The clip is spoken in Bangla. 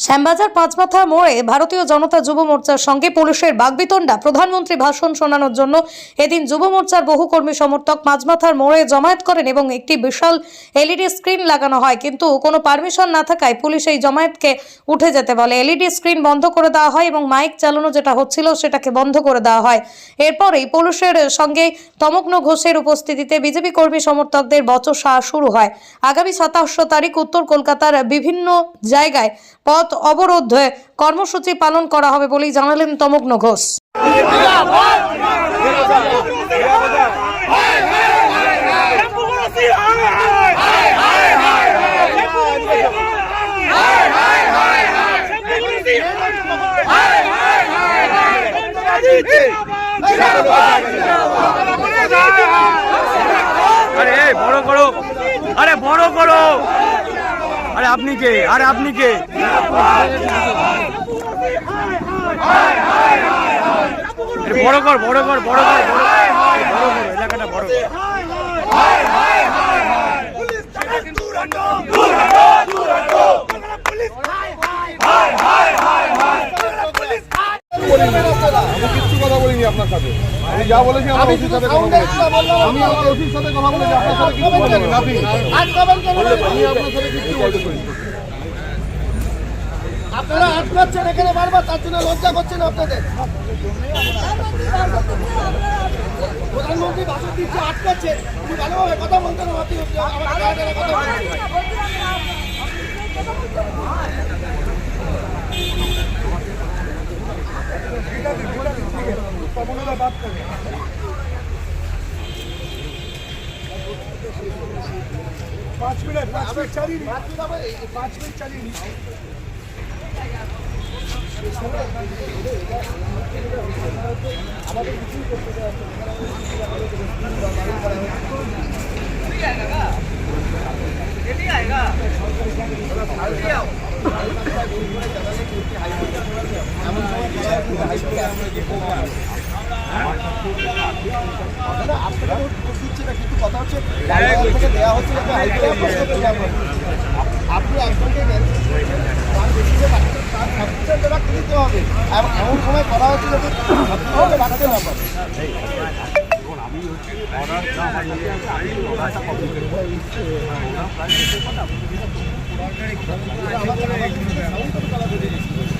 শ্যামবাজার পাঁচমাথা মোড়ে ভারতীয় জনতা যুব মোর্চার সঙ্গে পুলিশের বাগবিতণ্ডা। প্রধানমন্ত্রী ভাষণ শোনানোর জন্য এদিন যুব মোর্চার বহু কর্মী সমর্থক পাঁচমাথার মোড়ে জমায়েত করেন এবং একটি বিশাল এলইডি স্ক্রিন লাগানো হয়। কিন্তু কোনো পারমিশন না থাকায় পুলিশ এই জমায়েতকে উঠে যেতে বলে। এলইডি স্ক্রিন বন্ধ করে দেওয়া হয় এবং মাইক চালানো যেটা হচ্ছিল সেটাকে বন্ধ করে দেওয়া হয়। এরপরেই পুলিশের সঙ্গে তমগ্ন ঘোষের উপস্থিতিতে বিজেপি কর্মী সমর্থকদের বচসা শুরু হয়। আগামী সাতাশ তারিখ উত্তর কলকাতার বিভিন্ন জায়গায় পথ অবরোধ হয়ে কর্মসূচি পালন করা হবে বলেই জানালেন তমগ্ন ঘোষ। আরে বড় করো। আরে, বড় করো। আরে আপনি কে আরে আপনি কে বড় কর বড় কর বড় কর বড় এলাকাটা বড় আমি কিচ্ছু আপনার সাথে আমি যা বলেছি আমার ওসির সাথে কথা বলেছি আমি আমার ওসির সাথে কথা বলেছি আপনার সাথে কিছু বলিনি নাথিং আমি আপনার সাথে কিছু বলিনি আপনারা আটকাচ্ছেন এখানে বারবার তার জন্য লজ্জা করছেন আপনাদের প্রধানমন্ত্রী ভাষণ দিচ্ছে আটকাচ্ছে ভালোভাবে কথা বলতে না কথা বলছেন। আপনারা উপস্থিত দিচ্ছে না কিন্তু কথা হচ্ছে বাংলাদেশ থেকে দেওয়া হচ্ছে একটা হাইকোর্টে আপনি জবাব দিতে হবে এমন সময় করা হচ্ছে যাতে বাড়তে না পারে আর তুমি যা